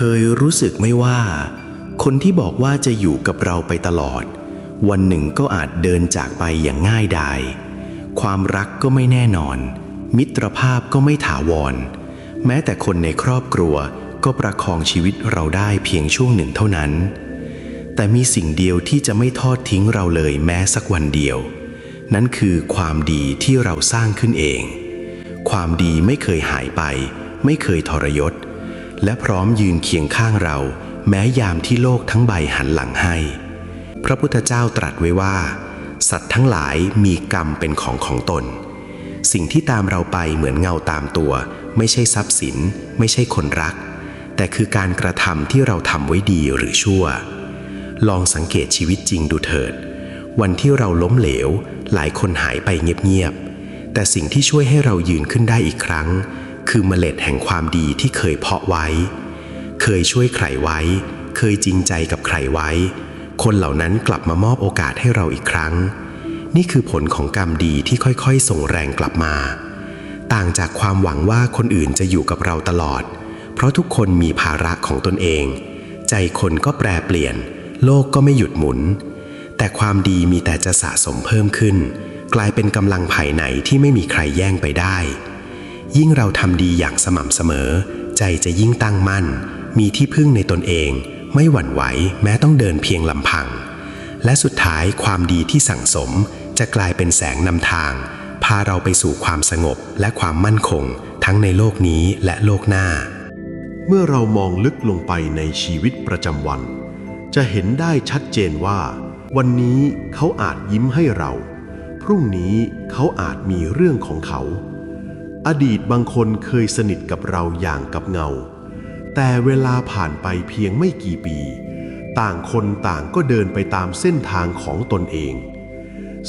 เคยรู้สึกไหม่ว่า คนที่บอกว่าจะอยู่กับเราไปตลอด วันหนึ่งก็อาจเดินจากไปอย่างง่ายดาย ความรักก็ไม่แน่นอน มิตรภาพก็ไม่ถาวร แม้แต่คนในครอบครัวก็ประคองชีวิตเราได้เพียงช่วงหนึ่งเท่านั้น แต่มีสิ่งเดียวที่จะไม่ทอดทิ้งเราเลยแม้สักวันเดียว นั่นคือความดีที่เราสร้างขึ้นเอง ความดีไม่เคยหายไป ไม่เคยทรยศ และพร้อมยืนเคียงข้างเรา แม้ยามที่โลกทั้งใบหันหลังให้ พระพุทธเจ้าตรัสไว้ว่า สัตว์ทั้งหลายมีกรรมเป็นของของตน สิ่งที่ตามเราไปเหมือนเงาตามตัว ไม่ใช่ทรัพย์สิน ไม่ใช่คนรัก แต่คือการกระทำที่เราทำไว้ดีหรือชั่ว ลองสังเกตชีวิตจริงดูเถิด วันที่เราล้มเหลว หลายคนหายไปเงียบๆแต่สิ่งที่ช่วยให้เรายืนขึ้นได้อีกครั้ง คือเมล็ดแห่งความดีที่เคยเพาะไว้ เคยช่วยใครไว้ เคยจริงใจกับใครไว้ คนเหล่านั้นกลับมามอบโอกาสให้เราอีกครั้ง นี่คือผลของกรรมดีที่ค่อยๆ ส่งแรงกลับมา ต่างจากความหวังว่าคนอื่นจะอยู่กับเราตลอด เพราะทุกคนมีภาระของตนเอง ใจคนก็แปรเปลี่ยน โลกก็ไม่หยุดหมุน แต่ความดีมีแต่จะสะสมเพิ่มขึ้น กลายเป็นกำลังภายในที่ไม่มีใครแย่งไปได้ ยิ่งเราทำดีอย่างสม่ำเสมอ ใจจะยิ่งตั้งมั่น มีที่พึ่งในตนเอง ไม่หวั่นไหวแม้ต้องเดินเพียงลำพัง และสุดท้ายความดีที่สั่งสมจะกลายเป็นแสงนำทาง พาเราไปสู่ความสงบและความมั่นคง ทั้งในโลกนี้และโลกหน้า เมื่อเรามองลึกลงไปในชีวิตประจำวัน จะเห็นได้ชัดเจนว่า วันนี้เขาอาจยิ้มให้เรา พรุ่งนี้เขาอาจมีเรื่องของเขา อดีตบางคนเคยสนิทกับเราอย่างกับเงา แต่เวลาผ่านไปเพียงไม่กี่ปี ต่างคนต่างก็เดินไปตามเส้นทางของตนเอง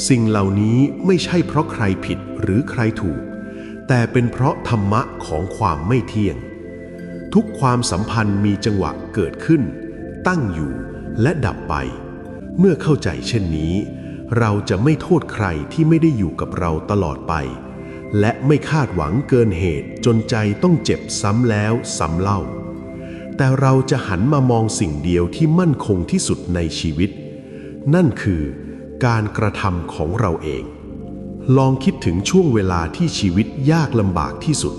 สิ่งเหล่านี้ไม่ใช่เพราะใครผิดหรือใครถูก แต่เป็นเพราะธรรมะของความไม่เที่ยง ทุกความสัมพันธ์มีจังหวะเกิดขึ้น ตั้งอยู่และดับไป เมื่อเข้าใจเช่นนี้ เราจะไม่โทษใครที่ไม่ได้อยู่กับเราตลอดไป และไม่คาดหวังเกินเหตุจนใจต้องเจ็บซ้ำแล้วซ้ำเล่า แต่เราจะหันมามองสิ่งเดียวที่มั่นคงที่สุดในชีวิต นั่นคือการกระทำของเราเอง ลองคิดถึงช่วงเวลาที่ชีวิตยากลำบากที่สุด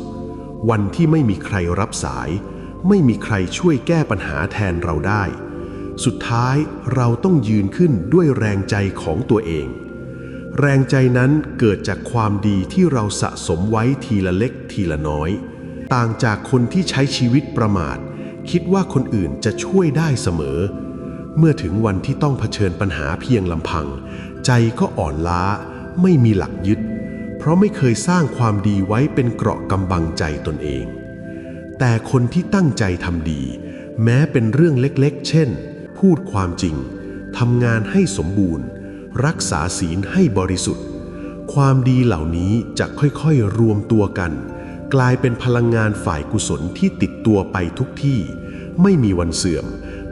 วันที่ไม่มีใครรับสาย ไม่มีใครช่วยแก้ปัญหาแทนเราได้ สุดท้ายเราต้องยืนขึ้นด้วยแรงใจของตัวเอง แรงใจนั้นเกิดจากความดีที่เราสะสมไว้ทีละเล็กทีละน้อย ต่างจากคนที่ใช้ชีวิตประมาท คิดว่าคนอื่นจะช่วยได้เสมอ เมื่อถึงวันที่ต้องเผชิญปัญหาเพียงลำพัง ใจก็อ่อนล้า ไม่มีหลักยึด เพราะไม่เคยสร้างความดีไว้เป็นเกราะกำบังใจตนเอง แต่คนที่ตั้งใจทำดี แม้เป็นเรื่องเล็กๆ เช่น พูดความจริงทำงานให้สมบูรณ์ รักษาศีลให้บริสุทธิ์ ความดีเหล่านี้จะค่อยๆรวมตัวกัน กลายเป็นพลังงานฝ่ายกุศลที่ติดตัวไปทุกที่ ไม่มีวันเสื่อม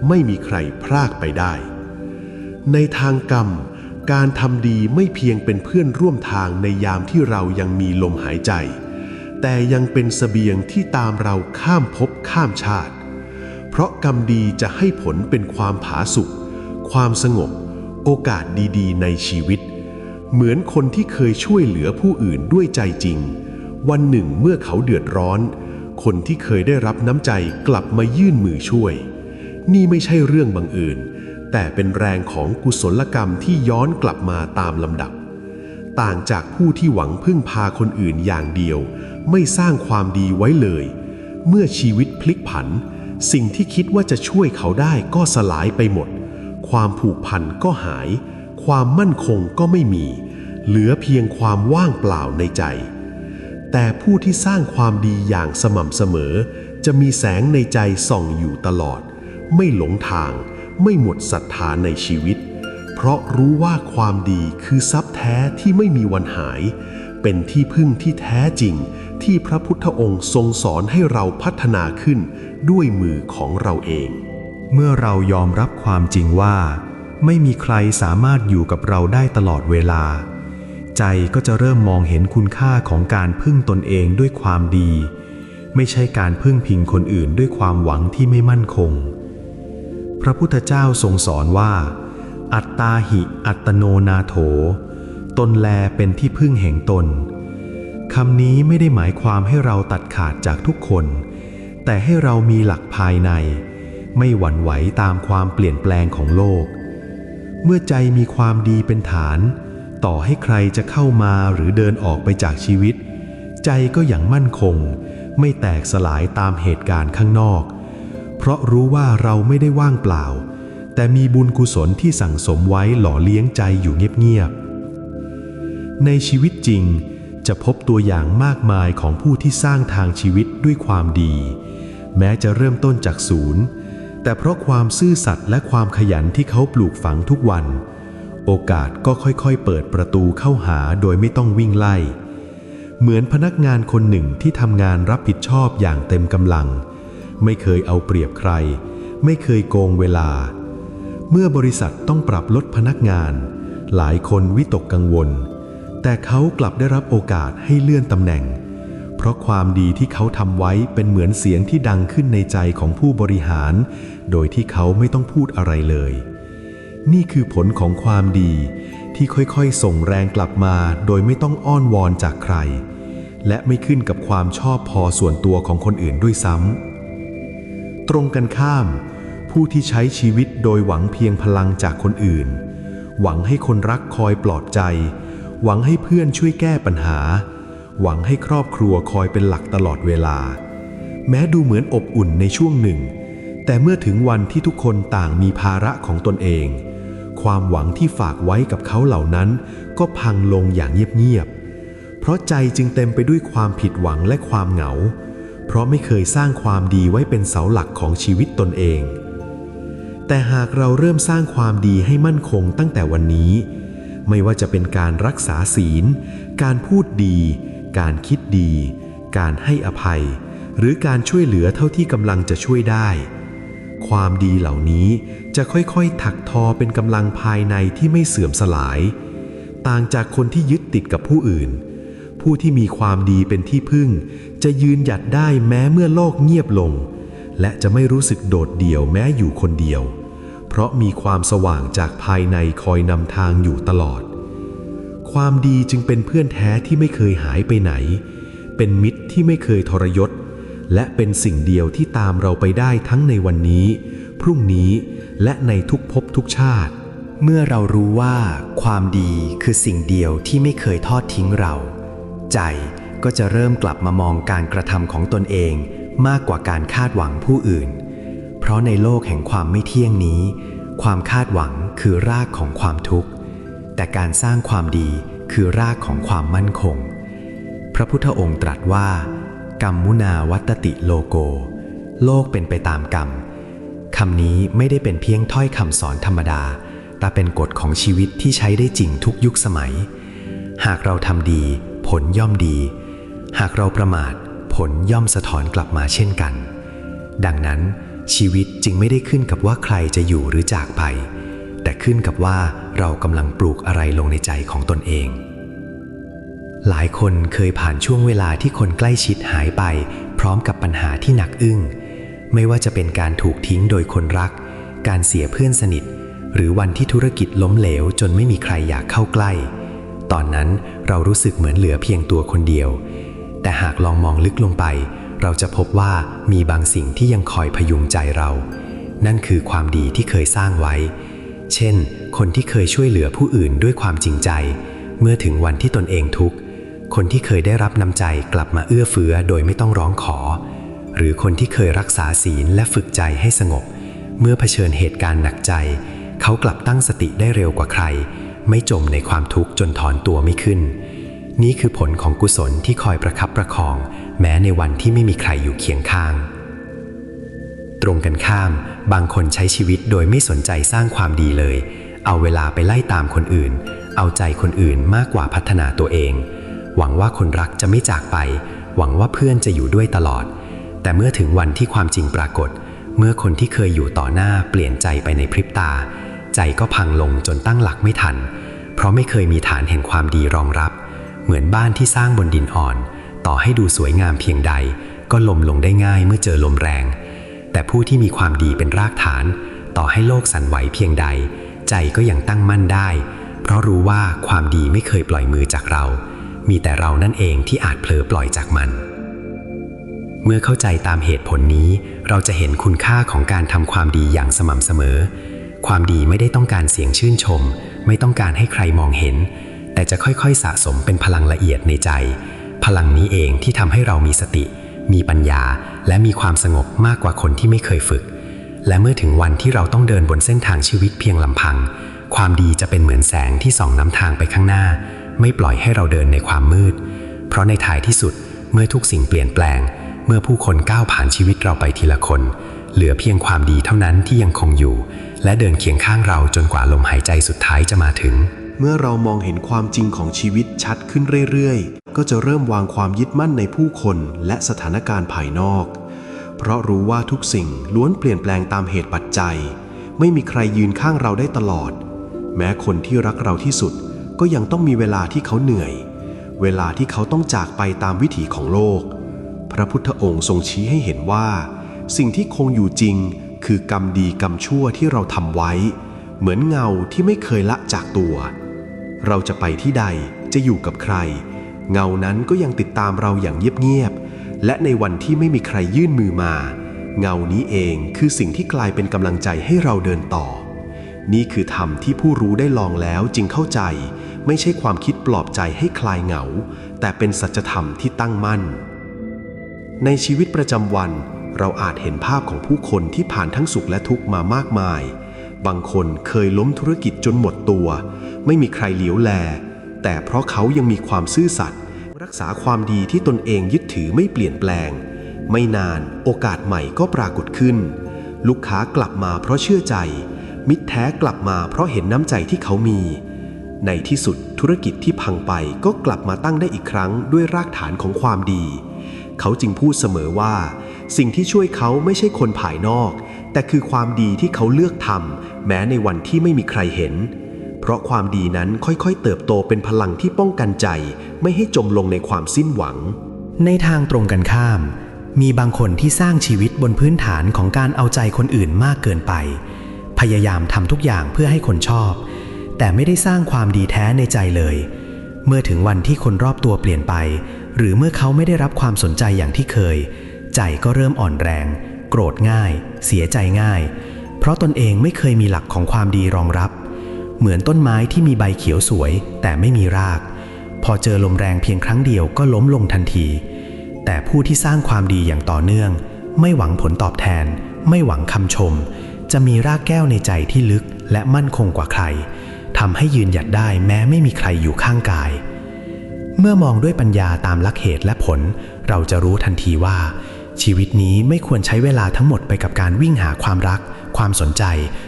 ไม่มีใครพรากไปได้ ในทางกรรม การทำดีไม่เพียงเป็นเพื่อนร่วมทางในยามที่เรายังมีลมหายใจ แต่ยังเป็นเสบียงที่ตามเราข้ามภพข้ามชาติ เพราะกรรมดีจะให้ผลเป็นความผาสุกความสงบ โอกาสดีๆ ในชีวิต เหมือนคนที่เคยช่วยเหลือผู้อื่นด้วยใจจริง วันหนึ่งเมื่อเขาเดือดร้อน คนที่เคยได้รับน้ำใจกลับมายื่นมือช่วย นี่ไม่ใช่เรื่องบังเอิญแต่เป็นแรงของกุศลกรรมที่ย้อนกลับมาตามลำดับ ต่างจากผู้ที่หวังพึ่งพาคนอื่นอย่างเดียว ไม่สร้างความดีไว้เลย เมื่อชีวิตพลิกผัน สิ่งที่คิดว่าจะช่วยเขาได้ก็สลายไปหมด ความผูกพันก็หาย ความมั่นคงก็ไม่มี เหลือเพียงความว่างเปล่าในใจ แต่ผู้ที่สร้างความดีอย่างสม่ำเสมอ จะมีแสงในใจส่องอยู่ตลอด ไม่หลงทาง ไม่หมดศรัทธาในชีวิต เพราะรู้ว่าความดีคือทรัพย์แท้ที่ไม่มีวันหาย เป็นที่พึ่งที่แท้จริงที่พระพุทธองค์ทรงสอนให้เราพัฒนาขึ้นด้วยมือของเราเอง เมื่อเรายอมรับความจริงว่า ไม่มีใครสามารถอยู่กับเราได้ตลอดเวลา ใจก็จะเริ่มมองเห็นคุณค่าของการพึ่งตนเองด้วยความดี ไม่ใช่การพึ่งพิงคนอื่นด้วยความหวังที่ไม่มั่นคง พระพุทธเจ้าทรงสอนว่า อัตตาหิอัตโนนาโถ ตนแลเป็นที่พึ่งแห่งตนคำนี้ไม่ได้หมายความให้เราตัดขาดจากทุกคน แต่ให้เรามีหลักภายใน ไม่หวั่นไหวตามความเปลี่ยนแปลงของโลก เมื่อใจมีความดีเป็นฐาน ต่อให้ใครจะเข้ามาหรือเดินออกไปจากชีวิต ใจก็อย่างมั่นคง ไม่แตกสลายตามเหตุการณ์ข้างนอก เพราะรู้ว่าเราไม่ได้ว่างเปล่า แต่มีบุญกุศลที่สั่งสมไว้หล่อเลี้ยงใจอยู่เงียบๆ ในชีวิตจริงจะพบตัวอย่างมากมายของผู้ที่สร้างทางชีวิตด้วยความดี แม้จะเริ่มต้นจากศูนย์ แต่เพราะความซื่อสัตย์และความขยันที่เขาปลูกฝังทุกวัน โอกาสก็ค่อยๆ เปิดประตูเข้าหาโดยไม่ต้องวิ่งไล่ เหมือนพนักงานคนหนึ่งที่ทำงานรับผิดชอบอย่างเต็มกำลัง ไม่เคยเอาเปรียบใคร ไม่เคยโกงเวลา เมื่อบริษัทต้องปรับลดพนักงาน หลายคนวิตกกังวล แต่เขากลับได้รับโอกาสให้เลื่อนตำแหน่ง เพราะความดีที่เขาทำไว้เป็นเหมือนเสียงที่ดังขึ้นในใจของผู้บริหาร โดยที่เขาไม่ต้องพูดอะไรเลย นี่คือผลของความดีที่ค่อยๆ ส่งแรงกลับมาโดยไม่ต้องอ้อนวอนจากใคร และไม่ขึ้นกับความชอบพอส่วนตัวของคนอื่นด้วยซ้ำตรงกันข้าม ผู้ที่ใช้ชีวิตโดยหวังเพียงพลังจากคนอื่น หวังให้คนรักคอยปลอบใจ หวังให้เพื่อนช่วยแก้ปัญหา หวังให้ครอบครัวคอยเป็นหลักตลอดเวลา แม้ดูเหมือนอบอุ่นในช่วงหนึ่ง แต่เมื่อถึงวันที่ทุกคนต่างมีภาระของตนเอง ความหวังที่ฝากไว้กับเขาเหล่านั้น ก็พังลงอย่างเงียบๆเพราะใจจึงเต็มไปด้วยความผิดหวังและความเหงา เพราะไม่เคยสร้างความดีไว้เป็นเสาหลักของชีวิตตนเอง แต่หากเราเริ่มสร้างความดีให้มั่นคงตั้งแต่วันนี้ ไม่ว่าจะเป็นการรักษาศีล การพูดดี การคิดดี การให้อภัย หรือการช่วยเหลือเท่าที่กำลังจะช่วยได้ ความดีเหล่านี้จะค่อยๆ ถักทอเป็นกำลังภายในที่ไม่เสื่อมสลาย ต่างจากคนที่ยึดติดกับผู้อื่น ผู้ที่มีความดีเป็นที่พึ่ง จะยืนหยัดได้แม้เมื่อโลกเงียบลง และจะไม่รู้สึกโดดเดี่ยวแม้อยู่คนเดียว เพราะมีความสว่างจากภายในคอยนำทางอยู่ตลอด ความดีจึงเป็นเพื่อนแท้ที่ไม่เคยหายไปไหน เป็นมิตรที่ไม่เคยทรยศ และเป็นสิ่งเดียวที่ตามเราไปได้ทั้งในวันนี้ พรุ่งนี้และในทุกภพทุกชาติ เมื่อเรารู้ว่า ความดีคือสิ่งเดียวที่ไม่เคยทอดทิ้งเรา ใจก็จะเริ่มกลับมามองการกระทำของตนเองมากกว่าการคาดหวังผู้อื่น เพราะในโลกแห่งความไม่เที่ยงนี้ ความคาดหวังคือรากของความทุกข์ แต่การสร้างความดีคือรากของความมั่นคง พระพุทธองค์ตรัสว่า กรรมมุนาวัตติโลโก โลกเป็นไปตามกรรมคำนี้ไม่ได้เป็นเพียงถ้อยคำสอนธรรมดา แต่เป็นกฎของชีวิตที่ใช้ได้จริงทุกยุคสมัย หากเราทำดี ผลย่อมดี หากเราประมาท ผลย่อมสะท้อนกลับมาเช่นกัน ดังนั้นชีวิตจึงไม่ได้ขึ้นกับว่าใครจะอยู่หรือจากไป แต่ขึ้นกับว่าเรากำลังปลูกอะไรลงในใจของตนเอง หลายคนเคยผ่านช่วงเวลาที่คนใกล้ชิดหายไป พร้อมกับปัญหาที่หนักอึ้ง ไม่ว่าจะเป็นการถูกทิ้งโดยคนรัก การเสียเพื่อนสนิท หรือวันที่ธุรกิจล้มเหลวจนไม่มีใครอยากเข้าใกล้ ตอนนั้นเรารู้สึกเหมือนเหลือเพียงตัวคนเดียว แต่หากลองมองลึกลงไป เราจะพบว่ามีบางสิ่งที่ยังคอยพยุงใจเรา นั่นคือความดีที่เคยสร้างไว้ เช่น คนที่เคยช่วยเหลือผู้อื่นด้วยความจริงใจ เมื่อถึงวันที่ตนเองทุกข์ คนที่เคยได้รับน้ำใจกลับมาเอื้อเฟื้อโดยไม่ต้องร้องขอ หรือคนที่เคยรักษาศีลและฝึกใจให้สงบ เมื่อเผชิญเหตุการณ์หนักใจ เขากลับตั้งสติได้เร็วกว่าใคร ไม่จมในความทุกข์จนถอนตัวไม่ขึ้น นี่คือผลของกุศลที่คอยประคับประคอง แม้ในวันที่ไม่มีใครอยู่เคียงข้าง ตรงกันข้าม บางคนใช้ชีวิตโดยไม่สนใจสร้างความดีเลย เอาเวลาไปไล่ตามคนอื่น เอาใจคนอื่นมากกว่าพัฒนาตัวเอง หวังว่าคนรักจะไม่จากไป หวังว่าเพื่อนจะอยู่ด้วยตลอด แต่เมื่อถึงวันที่ความจริงปรากฏ เมื่อคนที่เคยอยู่ต่อหน้าเปลี่ยนใจไปในพริบตา ใจก็พังลงจนตั้งหลักไม่ทัน เพราะไม่เคยมีฐานแห่งความดีรองรับ เหมือนบ้านที่สร้างบนดินอ่อน ต่อให้ดูสวยงามเพียงใด ก็ลมลงได้ง่ายเมื่อเจอลมแรง แต่ผู้ที่มีความดีเป็นรากฐาน ต่อให้โลกสั่นไหวเพียงใด ใจก็ยังตั้งมั่นได้ เพราะรู้ว่าความดีไม่เคยปล่อยมือจากเรา มีแต่เรานั่นเองที่อาจเผลอปล่อยจากมัน เมื่อเข้าใจตามเหตุผลนี้ เราจะเห็นคุณค่าของการทำความดีอย่างสม่ำเสมอ ความดีไม่ได้ต้องการเสียงชื่นชม ไม่ต้องการให้ใครมองเห็น แต่จะค่อยๆสะสมเป็นพลังละเอียดในใจ พลังนี้เองที่ทำให้เรามีสติ มีปัญญาและมีความสงบมากกว่าคนที่ไม่เคยฝึก และเมื่อถึงวันที่เราต้องเดินบนเส้นทางชีวิตเพียงลำพัง ความดีจะเป็นเหมือนแสงที่ส่องนำทางไปข้างหน้า ไม่ปล่อยให้เราเดินในความมืด เพราะในท้ายที่สุดเมื่อทุกสิ่งเปลี่ยนแปลง เมื่อผู้คนก้าวผ่านชีวิตเราไปทีละคน เหลือเพียงความดีเท่านั้นที่ยังคงอยู่ และเดินเคียงข้างเราจนกว่าลมหายใจสุดท้ายจะมาถึง เมื่อเรามองเห็นความจริงของชีวิตชัดขึ้นเรื่อยๆ ก็จะเริ่มวางความยึดมั่นในผู้คนและสถานการณ์ภายนอก เพราะรู้ว่าทุกสิ่งล้วนเปลี่ยนแปลงตามเหตุปัจจัย ไม่มีใครยืนข้างเราได้ตลอด แม้คนที่รักเราที่สุดก็ยังต้องมีเวลาที่เขาเหนื่อย เวลาที่เขาต้องจากไปตามวิถีของโลก พระพุทธองค์ทรงชี้ให้เห็นว่า สิ่งที่คงอยู่จริง คือกรรมดีกรรมชั่วที่เราทำไว้ เหมือนเงาที่ไม่เคยละจากตัว เราจะไปที่ใดจะอยู่กับใคร เงานั้นก็ยังติดตามเราอย่างเงียบๆ และในวันที่ไม่มีใครยื่นมือมา เงานี้เองคือสิ่งที่กลายเป็นกำลังใจให้เราเดินต่อ นี่คือธรรมที่ผู้รู้ได้ลองแล้วจึงเข้าใจ ไม่ใช่ความคิดปลอบใจให้คลายเหงา แต่เป็นสัจธรรมที่ตั้งมั่น ในชีวิตประจำวัน เราอาจเห็นภาพของผู้คนที่ผ่านทั้งสุขและทุกข์มามากมาย บางคนเคยล้มธุรกิจจนหมดตัว ไม่มีใครเหลียวแล แต่เพราะเขายังมีความซื่อสัตย์รักษาความดีที่ตนเองยึดถือไม่เปลี่ยนแปลง ไม่นานโอกาสใหม่ก็ปรากฏขึ้น ลูกค้ากลับมาเพราะเชื่อใจ มิตรแท้กลับมาเพราะเห็นน้ำใจที่เขามี ในที่สุดธุรกิจที่พังไปก็กลับมาตั้งได้อีกครั้งด้วยรากฐานของความดี เขาจึงพูดเสมอว่า สิ่งที่ช่วยเขาไม่ใช่คนภายนอก แต่คือความดีที่เขาเลือกทำแม้ในวันที่ไม่มีใครเห็น ราะความดีนั้นค่อยๆ เติบโตเป็นพลังที่ป้องกันใจ ไม่ให้จมลงในความสิ้นหวัง ในทางตรงกันข้าม มีบางคนที่สร้างชีวิตบนพื้นฐานของการเอาใจคนอื่นมากเกินไป พยายามทำทุกอย่างเพื่อให้คนชอบ แต่ไม่ได้สร้างความดีแท้ในใจเลย เมื่อถึงวันที่คนรอบตัวเปลี่ยนไป หรือเมื่อเขาไม่ได้รับความสนใจอย่างที่เคย ใจก็เริ่มอ่อนแรง โกรธง่าย เสียใจง่าย เพราะตนเองไม่เคยมีหลักของความดีรองรับ เหมือนต้นไม้ที่มีใบเขียวสวย แต่ไม่มีราก พอเจอลมแรงเพียงครั้งเดียวก็ล้มลงทันที แต่ผู้ที่สร้างความดีอย่างต่อเนื่อง ไม่หวังผลตอบแทน ไม่หวังคำชม จะมีรากแก้วในใจที่ลึกและมั่นคงกว่าใครทำให้ยืนหยัดได้แม้ไม่มีใครอยู่ข้างกาย เมื่อมองด้วยปัญญาตามลักเหตุและผล เราจะรู้ทันทีว่า ชีวิตนี้ไม่ควรใช้เวลาทั้งหมดไปกับการวิ่งหาความรัก ความสนใจ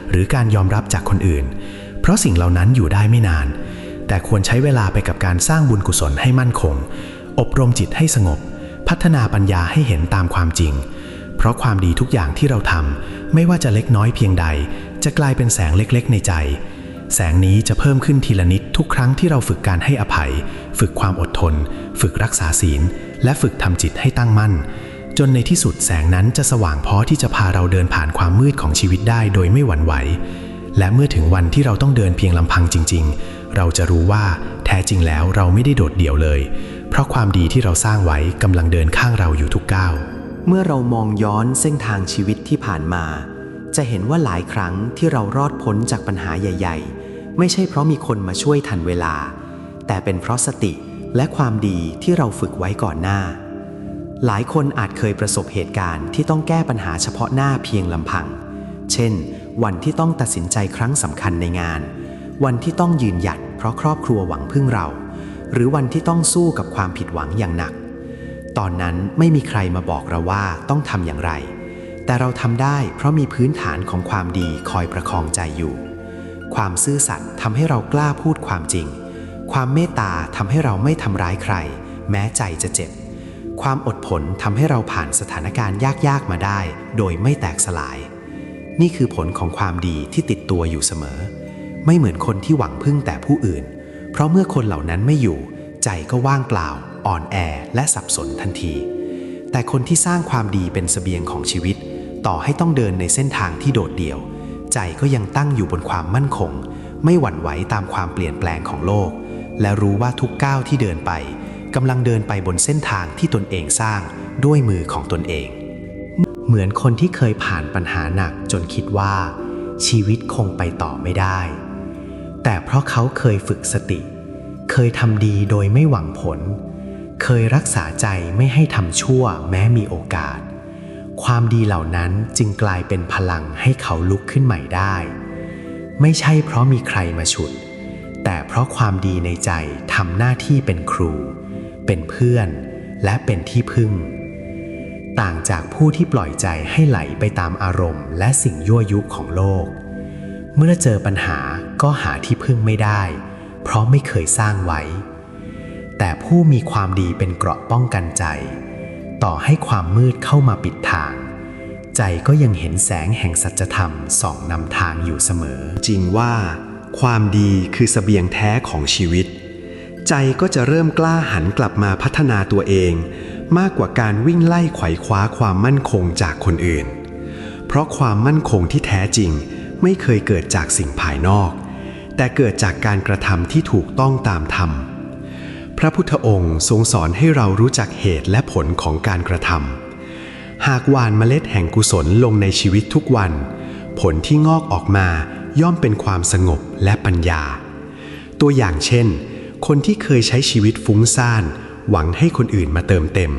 หรือการยอมรับจากคนอื่น เพราะสิ่งเหล่านั้นอยู่ได้ไม่นาน แต่ควรใช้เวลาไปกับการสร้างบุญกุศลให้มั่นคง อบรมจิตให้สงบ พัฒนาปัญญาให้เห็นตามความจริง เพราะความดีทุกอย่างที่เราทำไม่ว่าจะเล็กน้อยเพียงใด จะกลายเป็นแสงเล็กๆ ในใจ แสงนี้จะเพิ่มขึ้นทีละนิดทุกครั้งที่เราฝึกการให้อภัย ฝึกความอดทน ฝึกรักษาศีล และฝึกทำจิตให้ตั้งมั่นจนในที่สุดแสงนั้นจะสว่างพอที่จะพาเราเดินผ่านความมืดของชีวิตได้โดยไม่หวั่นไหว และเมื่อถึงวันที่เราต้องเดินเพียงลำพังจริง ๆ เราจะรู้ว่าแท้จริงแล้วเราไม่ได้โดดเดี่ยวเลย เพราะความดีที่เราสร้างไว้กำลังเดินข้างเราอยู่ทุกก้าว เมื่อเรามองย้อนเส้นทางชีวิตที่ผ่านมา จะเห็นว่าหลายครั้งที่เรารอดพ้นจากปัญหาใหญ่ ๆ ไม่ใช่เพราะมีคนมาช่วยทันเวลา แต่เป็นเพราะสติและความดีที่เราฝึกไว้ก่อนหน้า หลายคนอาจเคยประสบเหตุการณ์ที่ต้องแก้ปัญหาเฉพาะหน้าเพียงลำพัง เช่น วันที่ต้องตัดสินใจครั้งสำคัญในงาน วันที่ต้องยืนหยัดเพราะครอบครัวหวังพึ่งเรา หรือวันที่ต้องสู้กับความผิดหวังอย่างหนัก ตอนนั้นไม่มีใครมาบอกเราว่าต้องทำอย่างไร แต่เราทำได้เพราะมีพื้นฐานของความดีคอยประคองใจอยู่ ความซื่อสัตย์ทำให้เรากล้าพูดความจริง ความเมตตาทำให้เราไม่ทำร้ายใคร แม้ใจจะเจ็บความอดทนทำให้เราผ่านสถานการณ์ยาก ๆ มาได้ โดยไม่แตกสลาย นี่คือผลของความดีที่ติดตัวอยู่เสมอ ไม่เหมือนคนที่หวังพึ่งแต่ผู้อื่น เพราะเมื่อคนเหล่านั้นไม่อยู่ ใจก็ว่างเปล่า อ่อนแอและสับสนทันที แต่คนที่สร้างความดีเป็นสเสบียงของชีวิต ต่อให้ต้องเดินในเส้นทางที่โดดเดี่ยว ใจก็ยังตั้งอยู่บนความมั่นคง ไม่หวั่นไหวตามความเปลี่ยนแปลงของโลก และรู้ว่าทุกก้าวที่เดินไปกำลังเดินไปบนเส้นทางที่ตนเองสร้างด้วยมือของตนเอง เหมือนคนที่เคยผ่านปัญหาหนักจนคิดว่า ชีวิตคงไปต่อไม่ได้ แต่เพราะเขาเคยฝึกสติ เคยทำดีโดยไม่หวังผล เคยรักษาใจไม่ให้ทำชั่วแม้มีโอกาส ความดีเหล่านั้นจึงกลายเป็นพลังให้เขาลุกขึ้นใหม่ได้ ไม่ใช่เพราะมีใครมาฉุด แต่เพราะความดีในใจทำหน้าที่เป็นครู เป็นเพื่อน และเป็นที่พึ่ง ต่างจากผู้ที่ปล่อยใจให้ไหลไปตามอารมณ์ และสิ่งยั่วยุของโลก เมื่อเจอปัญหาก็หาที่พึ่งไม่ได้ เพราะไม่เคยสร้างไว้ แต่ผู้มีความดีเป็นเกราะป้องกันใจ ต่อให้ความมืดเข้ามาปิดทาง ใจก็ยังเห็นแสงแห่งสัจธรรมส่องนำทางอยู่เสมอ จริงว่า ความดีคือเสบียงแท้ของชีวิต ใจก็จะเริ่มกล้าหันกลับมาพัฒนาตัวเอง มากกว่าการวิ่งไล่ไขว่คว้าความมั่นคงจากคนอื่น เพราะความมั่นคงที่แท้จริงไม่เคยเกิดจากสิ่งภายนอก แต่เกิดจากการกระทำที่ถูกต้องตามธรรม พระพุทธองค์ทรงสอนให้เรารู้จักเหตุและผลของการกระทำหากหวานเมล็ดแห่งกุศลลงในชีวิตทุกวัน ผลที่งอกออกมาย่อมเป็นความสงบและปัญญา ตัวอย่างเช่น คนที่เคยใช้ชีวิตฟุ้งซ่าน หวังให้คนอื่นมาเติมเต็ม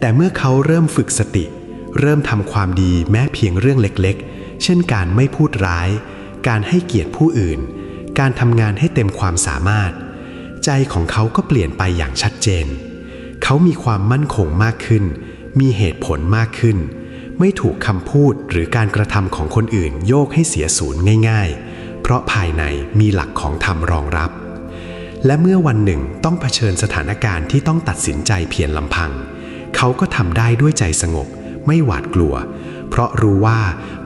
แต่เมื่อเขาเริ่มฝึกสติ เริ่มทำความดีแม้เพียงเรื่องเล็กๆ เช่นการไม่พูดร้าย การให้เกียรติผู้อื่น การทำงานให้เต็มความสามารถ ใจของเขาก็เปลี่ยนไปอย่างชัดเจน เขามีความมั่นคงมากขึ้น มีเหตุผลมากขึ้น ไม่ถูกคำพูดหรือการกระทำของคนอื่นโยกให้เสียศูนย์ง่าย ๆ เพราะภายในมีหลักของธรรมรองรับ และเมื่อวันหนึ่งต้องเผชิญสถานการณ์ที่ต้องตัดสินใจเพียงลำพัง เขาก็ทำได้ด้วยใจสงบ ไม่หวาดกลัว เพราะรู้ว่า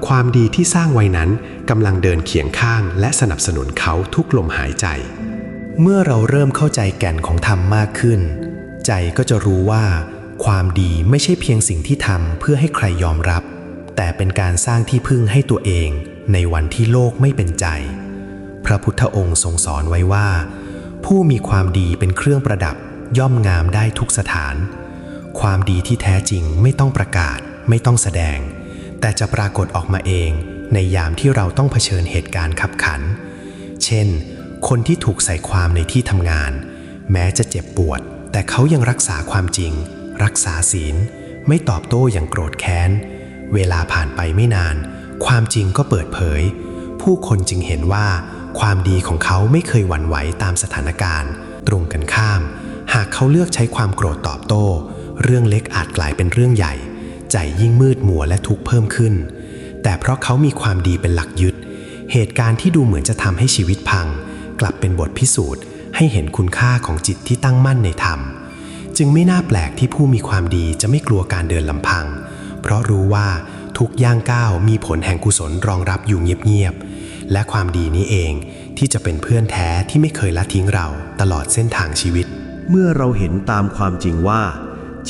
ความดีที่สร้างไว้นั้นกำลังเดินเคียงข้าง และสนับสนุนเขาทุกลมหายใจ เมื่อเราเริ่มเข้าใจแก่นของธรรมมากขึ้น ใจก็จะรู้ว่า ความดีไม่ใช่เพียงสิ่งที่ทำเพื่อให้ใครยอมรับ แต่เป็นการสร้างที่พึ่งให้ตัวเอง ในวันที่โลกไม่เป็นใจ พระพุทธองค์ทรงสอนไว้ว่า ผู้มีความดีเป็นเครื่องประดับย่อมงามได้ทุกสถาน ความดีที่แท้จริงไม่ต้องประกาศ ไม่ต้องแสดง แต่จะปรากฏออกมาเองในยามที่เราต้องเผชิญเหตุการณ์ขับขัน เช่น คนที่ถูกใส่ความในที่ทำงาน แม้จะเจ็บปวด แต่เขายังรักษาความจริง รักษาศีล ไม่ตอบโต้อย่างโกรธแค้น เวลาผ่านไปไม่นาน ความจริงก็เปิดเผย ผู้คนจึงเห็นว่า ความดีของเขาไม่เคยหวั่นไหวตามสถานการณ์ ตรงกันข้าม หากเขาเลือกใช้ความโกรธตอบโต้ เรื่องเล็กอาจกลายเป็นเรื่องใหญ่ ใจยิ่งมืดมัวและทุกข์เพิ่มขึ้น แต่เพราะเขามีความดีเป็นหลักยึด เหตุการณ์ที่ดูเหมือนจะทำให้ชีวิตพัง กลับเป็นบทพิสูจน์ ให้เห็นคุณค่าของจิตที่ตั้งมั่นในธรรม จึงไม่น่าแปลกที่ผู้มีความดีจะไม่กลัวการเดินลำพัง เพราะรู้ว่าทุกย่างก้าวมีผลแห่งกุศลรองรับอยู่เงียบๆ และความดีนี้เองที่จะเป็นเพื่อนแท้ที่ไม่เคยละทิ้งเราตลอดเส้นทางชีวิต เมื่อเราเห็นตามความจริงว่า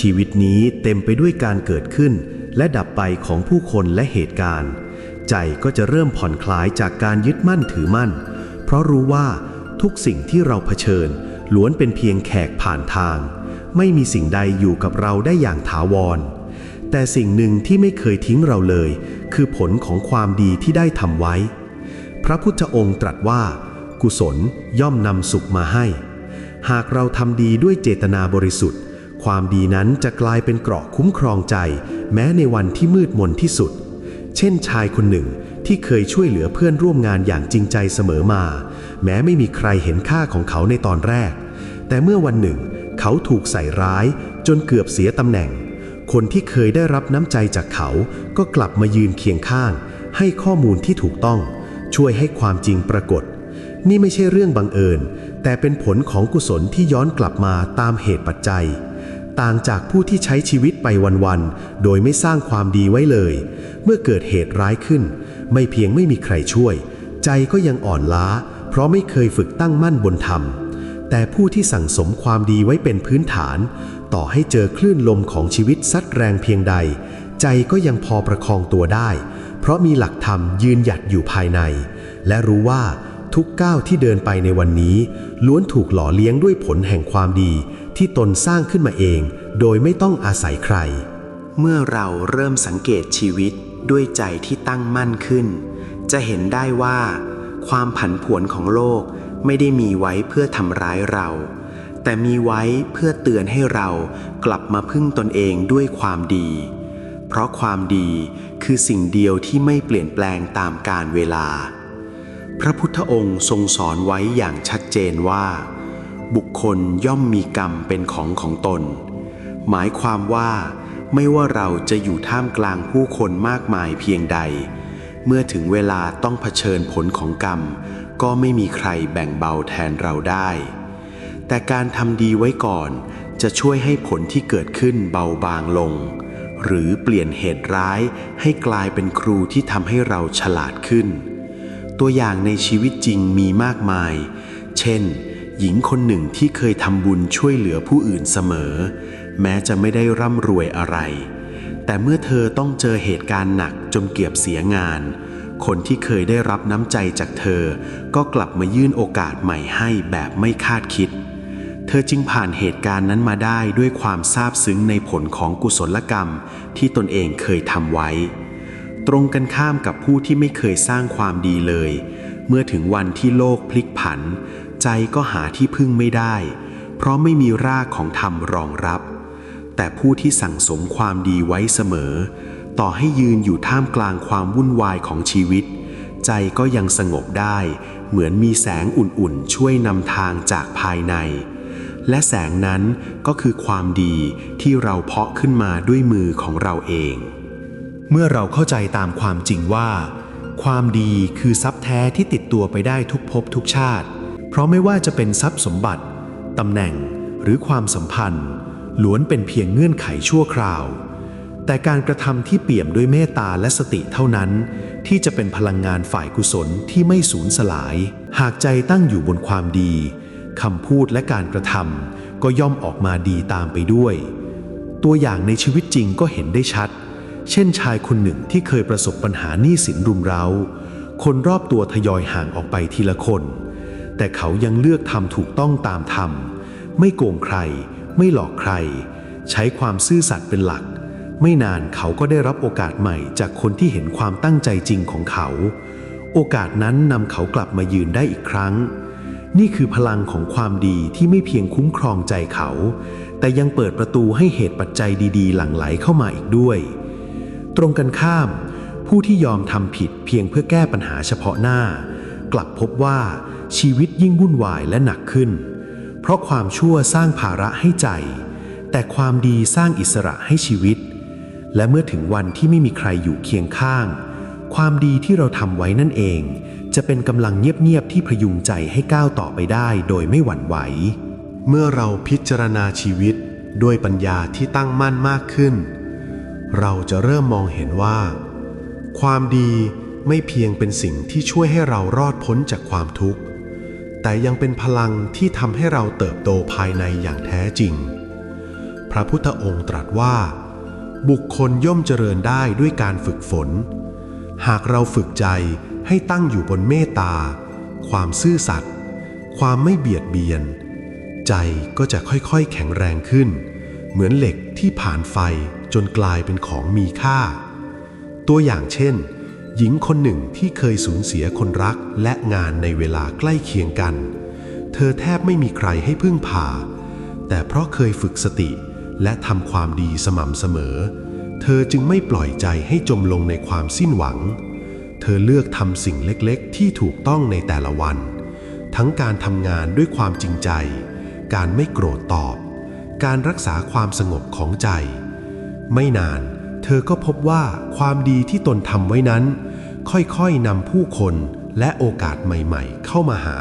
ชีวิตนี้เต็มไปด้วยการเกิดขึ้น และดับไปของผู้คนและเหตุการณ์ ใจก็จะเริ่มผ่อนคลายจากการยึดมั่นถือมั่น เพราะรู้ว่าทุกสิ่งที่เราเผชิญ ล้วนเป็นเพียงแขกผ่านทาง ไม่มีสิ่งใดอยู่กับเราได้อย่างถาวร แต่สิ่งหนึ่งที่ไม่เคยทิ้งเราเลย คือผลของความดีที่ได้ทำไว้ พระพุทธองค์ตรัสว่า กุศลย่อมนำสุขมาให้ หากเราทำดีด้วยเจตนาบริสุทธิ์ ความดีนั้นจะกลายเป็นเกราะคุ้มครองใจ แม้ในวันที่มืดมนที่สุด เช่นชายคนหนึ่งที่เคยช่วยเหลือเพื่อนร่วมงานอย่างจริงใจเสมอมา แม้ไม่มีใครเห็นค่าของเขาในตอนแรก แต่เมื่อวันหนึ่ง เขาถูกใส่ร้าย จนเกือบเสียตำแหน่ง คนที่เคยได้รับน้ำใจจากเขาก็กลับมายืนเคียงข้าง ให้ข้อมูลที่ถูกต้อง ช่วยให้ความจริงปรากฏ นี่ไม่ใช่เรื่องบังเอิญ แต่เป็นผลของกุศลที่ย้อนกลับมาตามเหตุปัจจัย ต่างจากผู้ที่ใช้ชีวิตไปวันๆโดยไม่สร้างความดีไว้เลย เมื่อเกิดเหตุร้ายขึ้น ไม่เพียงไม่มีใครช่วย ใจก็ยังอ่อนล้า เพราะไม่เคยฝึกตั้งมั่นบนธรรมแต่ผู้ที่สั่งสมความดีไว้เป็นพื้นฐาน ต่อให้เจอคลื่นลมของชีวิตซัดแรงเพียงใด ใจก็ยังพอประคองตัวได้ เพราะมีหลักธรรมยืนหยัดอยู่ภายใน และรู้ว่าทุกก้าวที่เดินไปในวันนี้ ล้วนถูกหล่อเลี้ยงด้วยผลแห่งความดี ที่ตนสร้างขึ้นมาเอง โดยไม่ต้องอาศัยใคร เมื่อเราเริ่มสังเกตชีวิตด้วยใจที่ตั้งมั่นขึ้น จะเห็นได้ว่า ความผันผวนของโลกไม่ได้มีไว้เพื่อทำร้ายเรา แต่มีไว้เพื่อเตือนให้เรากลับมาพึ่งตนเองด้วยความดี ราะความดีคือสิ่งเดียวที่ไม่เปลี่ยนแปลงตามกาลเวลา พระพุทธองค์ทรงสอนไว้อย่างชัดเจนว่า บุคคลย่อมมีกรรมเป็นของของตน หมายความว่าไม่ว่าเราจะอยู่ท่ามกลางผู้คนมากมายเพียงใด เมื่อถึงเวลาต้องเผชิญผลของกรรม ก็ไม่มีใครแบ่งเบาแทนเราได้ แต่การทำดีไว้ก่อนจะช่วยให้ผลที่เกิดขึ้นเบาบางลง หรือเปลี่ยนเหตุร้ายให้กลายเป็นครูที่ทำให้เราฉลาดขึ้น ตัวอย่างในชีวิตจริงมีมากมาย เช่น หญิงคนหนึ่งที่เคยทำบุญช่วยเหลือผู้อื่นเสมอ แม้จะไม่ได้ร่ำรวยอะไร แต่เมื่อเธอต้องเจอเหตุการณ์หนักจนเกือบเสียงาน คนที่เคยได้รับน้ำใจจากเธอ ก็กลับมายื่นโอกาสใหม่ให้แบบไม่คาดคิด เธอจึงผ่านเหตุการณ์นั้นมาได้ด้วยความซาบซึ้งในผลของกุศลกรรมที่ตนเองเคยทำไว้ ตรงกันข้ามกับผู้ที่ไม่เคยสร้างความดีเลย เมื่อถึงวันที่โลกพลิกผัน ใจก็หาที่พึ่งไม่ได้ เพราะไม่มีรากของธรรมรองรับ แต่ผู้ที่สั่งสมความดีไว้เสมอ ต่อให้ยืนอยู่ท่ามกลางความวุ่นวายของชีวิต ใจก็ยังสงบได้ เหมือนมีแสงอุ่นๆ ช่วยนำทางจากภายใน และแสงนั้นก็คือความดีที่เราเพาะขึ้นมาด้วยมือของเราเอง เมื่อเราเข้าใจตามความจริงว่า ความดีคือทรัพย์แท้ที่ติดตัวไปได้ทุกภพทุกชาติ เพราะไม่ว่าจะเป็นทรัพย์สมบัติตำแหน่งหรือความสัมพันธ์ ล้วนเป็นเพียงเงื่อนไขชั่วคราว แต่การกระทำที่เปี่ยมด้วยเมตตาและสติเท่านั้น ที่จะเป็นพลังงานฝ่ายกุศลที่ไม่สูญสลาย หากใจตั้งอยู่บนความดี คำพูดและการกระทำก็ย่อมออกมาดีตามไปด้วย ตัวอย่างในชีวิตจริงก็เห็นได้ชัด เช่นชายคนหนึ่งที่เคยประสบปัญหาหนี้สินรุมเร้า คนรอบตัวทยอยห่างออกไปทีละคน แต่เขายังเลือกทำถูกต้องตามธรรม ไม่โกงใคร ไม่หลอกใคร ใช้ความซื่อสัตย์เป็นหลัก ไม่นานเขาก็ได้รับโอกาสใหม่จากคนที่เห็นความตั้งใจจริงของเขา โอกาสนั้นนำเขากลับมายืนได้อีกครั้ง นี่คือพลังของความดีที่ไม่เพียงคุ้มครองใจเขา แต่ยังเปิดประตูให้เหตุปัจจัยดีๆ หลั่งไหลเข้ามาอีกด้วย ตรงกันข้าม ผู้ที่ยอมทำผิดเพียงเพื่อแก้ปัญหาเฉพาะหน้า กลับพบว่าชีวิตยิ่งวุ่นวายและหนักขึ้น เพราะความชั่วสร้างภาระให้ใจ แต่ความดีสร้างอิสระให้ชีวิต และเมื่อถึงวันที่ไม่มีใครอยู่เคียงข้าง ความดีที่เราทำไว้นั่นเอง จะเป็นกำลังเงียบๆที่พยุงใจให้ก้าวต่อไปได้โดยไม่หวั่นไหว เมื่อเราพิจารณาชีวิตด้วยปัญญาที่ตั้งมั่นมากขึ้น เราจะเริ่มมองเห็นว่า ความดีไม่เพียงเป็นสิ่งที่ช่วยให้เรารอดพ้นจากความทุกข์ แต่ยังเป็นพลังที่ทำให้เราเติบโตภายในอย่างแท้จริง พระพุทธองค์ตรัสว่า บุคคลย่อมเจริญได้ด้วยการฝึกฝน หากเราฝึกใจ ให้ตั้งอยู่บนเมตตา ความซื่อสัตย์ความไม่เบียดเบียน ใจก็จะค่อยๆ แข็งแรงขึ้น เหมือนเหล็กที่ผ่านไฟจนกลายเป็นของมีค่า ตัวอย่างเช่น หญิงคนหนึ่งที่เคยสูญเสียคนรักและงานในเวลาใกล้เคียงกัน เธอแทบไม่มีใครให้พึ่งพา แต่เพราะเคยฝึกสติและทำความดีสม่ำเสมอ เธอจึงไม่ปล่อยใจให้จมลงในความสิ้นหวัง เธอเลือกทำสิ่งเล็กๆ ที่ถูกต้องในแต่ละวัน ทั้งการทำงานด้วยความจริงใจ การไม่โกรธตอบ การรักษาความสงบของใจ ไม่นาน เธอก็พบว่าความดีที่ตนทำไว้นั้น ค่อยๆนำผู้คนและโอกาสใหม่ๆ เข้ามาหา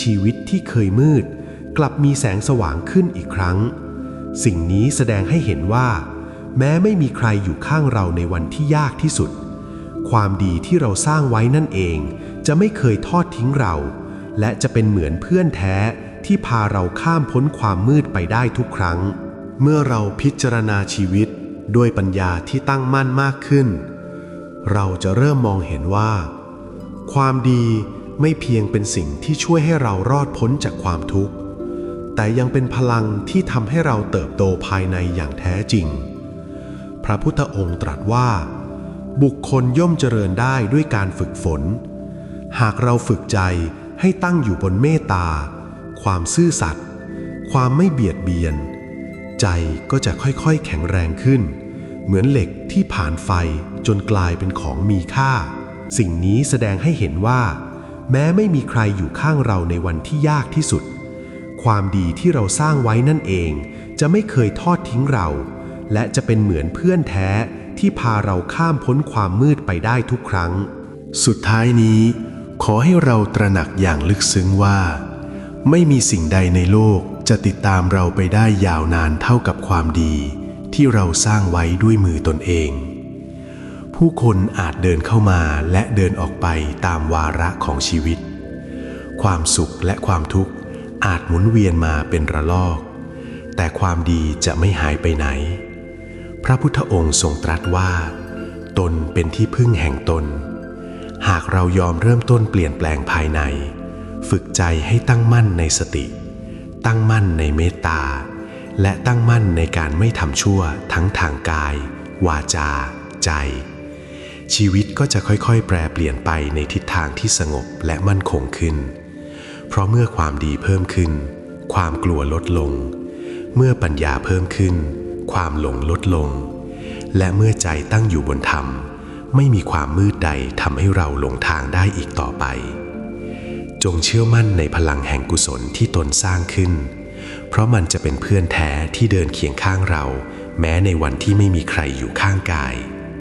ชีวิตที่เคยมืด กลับมีแสงสว่างขึ้นอีกครั้ง สิ่งนี้แสดงให้เห็นว่า แม้ไม่มีใครอยู่ข้างเราในวันที่ยากที่สุด ความดีที่เราสร้างไว้นั่นเอง จะไม่เคยทอดทิ้งเรา และจะเป็นเหมือนเพื่อนแท้ที่พาเราข้ามพ้นความมืดไปได้ทุกครั้ง เมื่อเราพิจารณาชีวิตด้วยปัญญาที่ตั้งมั่นมากขึ้น เราจะเริ่มมองเห็นว่า ความดีไม่เพียงเป็นสิ่งที่ช่วยให้เรารอดพ้นจากความทุกข์ แต่ยังเป็นพลังที่ทำให้เราเติบโตภายในอย่างแท้จริง พระพุทธองค์ตรัสว่า บุคคลย่อมเจริญได้ด้วยการฝึกฝน หากเราฝึกใจให้ตั้งอยู่บนเมตตา ความซื่อสัตย์ ความไม่เบียดเบียน ใจก็จะค่อยๆแข็งแรงขึ้น เหมือนเหล็กที่ผ่านไฟจนกลายเป็นของมีค่า สิ่งนี้แสดงให้เห็นว่า แม้ไม่มีใครอยู่ข้างเราในวันที่ยากที่สุด ความดีที่เราสร้างไว้นั่นเอง จะไม่เคยทอดทิ้งเรา และจะเป็นเหมือนเพื่อนแท้ ที่พาเราข้ามพ้นความมืดไปได้ทุกครั้ง สุดท้ายนี้ ขอให้เราตระหนักอย่างลึกซึ้งว่า ไม่มีสิ่งใดในโลกจะติดตามเราไปได้ยาวนานเท่ากับความดี ที่เราสร้างไว้ด้วยมือตนเอง ผู้คนอาจเดินเข้ามาและเดินออกไปตามวาระของชีวิต ความสุขและความทุกข์อาจหมุนเวียนมาเป็นระลอก แต่ความดีจะไม่หายไปไหน พระพุทธองค์ทรงตรัสว่า ตนเป็นที่พึ่งแห่งตน หากเรายอมเริ่มต้นเปลี่ยนแปลงภายใน ฝึกใจให้ตั้งมั่นในสติ ตั้งมั่นในเมตตา และตั้งมั่นในการไม่ทำชั่วทั้งทางกาย วาจา ใจ ชีวิตก็จะค่อยๆ แปรเปลี่ยนไปในทิศทางที่สงบและมั่นคงขึ้น เพราะเมื่อความดีเพิ่มขึ้น ความกลัวลดลง เมื่อปัญญาเพิ่มขึ้น ความหลงลดลง และเมื่อใจตั้งอยู่บนธรรม ไม่มีความมืดใดทำให้เราหลงทางได้อีกต่อไป จงเชื่อมั่นในพลังแห่งกุศลที่ตนสร้างขึ้น เพราะมันจะเป็นเพื่อนแท้ที่เดินเคียงข้างเรา แม้ในวันที่ไม่มีใครอยู่ข้างกาย